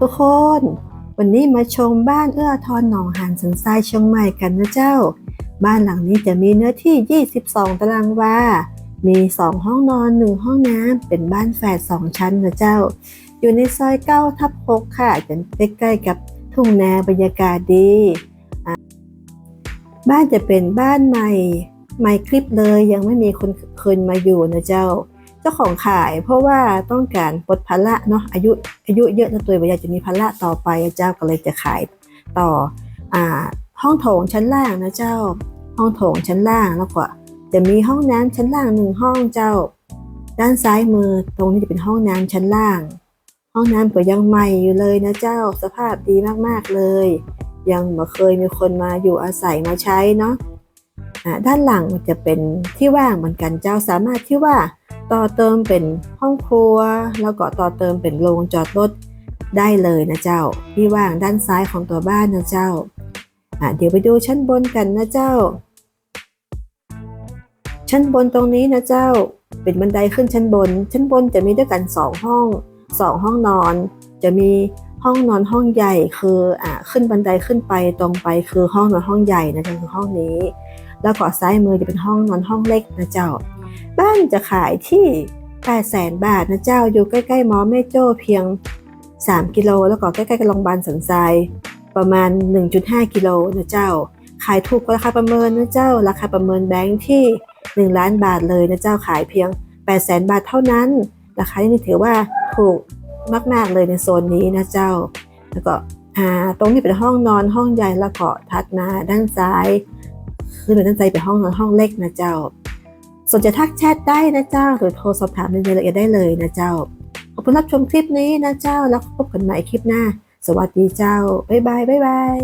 ทุกคน วันนี้มาชมบ้านเอื้อทอนหนองหานสันทรายเชียงใหม่กันนะเจ้า บ้านหลังนี้จะมีเนื้อที่ 22 ตารางวา มี 2 ห้องนอน 1 ห้องน้ำ เป็นบ้านแฝด2 ชั้นนะเจ้า อยู่ในซอย 9 ทับ 6 ค่ะจะใกล้ๆกับทุ่งนาบรรยากาศดี บ้านจะเป็นบ้านใหม่ ใหม่คลิปเลยยังไม่มีคนเคยมาอยู่นะเจ้า จ้าของขายเพราะว่าต้องการปลดภาระเนาะอายุอายุเยอะแล้วตัวอยากจะมีภาระต่อไปเจ้าก็เลยจะขายต่ออ่าห้องโถงชั้นล่างนะเจ้า ห้องโถงชั้นล่างแล้วก็จะมีห้องน้ำชั้นล่างหนึ่งห้องเจ้า ด้านซ้ายมือตรงนี้จะเป็นห้องน้ำชั้นล่าง ห้องน้ำก็ยังใหม่อยู่เลยนะเจ้าสภาพดีมากๆเลย ยังไม่เคยมีคนมาอยู่อาศัยมาใช้เนาะด้านหลังจะเป็นที่ว่างเหมือนกันเจ้าสามารถที่ว่า ต่อเติมเป็นห้องครัว แล้วก็ต่อเติมเป็นโรงจอดรถได้เลยนะเจ้า ที่ว่างด้านซ้ายของตัวบ้านนะเจ้าอะเดี๋ยวไปดูชั้นบนกันนะเจ้า ชั้นบนตรงนี้นะเจ้า เป็นบันไดขึ้นชั้นบน ชั้นบนจะมีด้วยกันสองห้องสองห้องนอน จะมีห้องนอนห้องใหญ่คืออ่าขึ้นบันไดขึ้นไปตรงไปคือห้องนอนห้องใหญ่นะเจ้าคือห้องนี้ แล้วก็ซ้ายมือจะเป็นห้องนอนห้องเล็กนะเจ้า บ้านจะขายที่8แสนบาทนะเจ้าอยู่ใกล้ๆมอแม่โจ้เพียง 3 กิโล แล้วก็ใกล้ๆกับโรงพยาบาลสันทรายประมาณ 1.5 กิโลนะเจ้า ขายถูกกว่าราคาประเมินนะเจ้า ราคาประเมินแบงค์ที่ 1 ล้านบาทเลยนะเจ้าขายเพียง 8 0แสนบาทเท่านั้น ราคานี่ถือว่าถูกมากๆเลยในโซนนี้นะเจ้า แล้วก็ตรงนี้เป็นห้องนอนห้องใหญ่แล้วก็ถัดมาด้านซ้ายคือด้านซ้ายเป็นห้องนอนห้องเล็กนะเจ้า สนใจทักแชทได้นะเจ้า หรือโทรสอบถามในรายละเอียดได้เลยนะเจ้า ขอบคุณรับชมคลิปนี้นะเจ้า แล้วพบกันใหม่คลิปหน้า สวัสดีเจ้า บ๊ายบาย บ๊ายบาย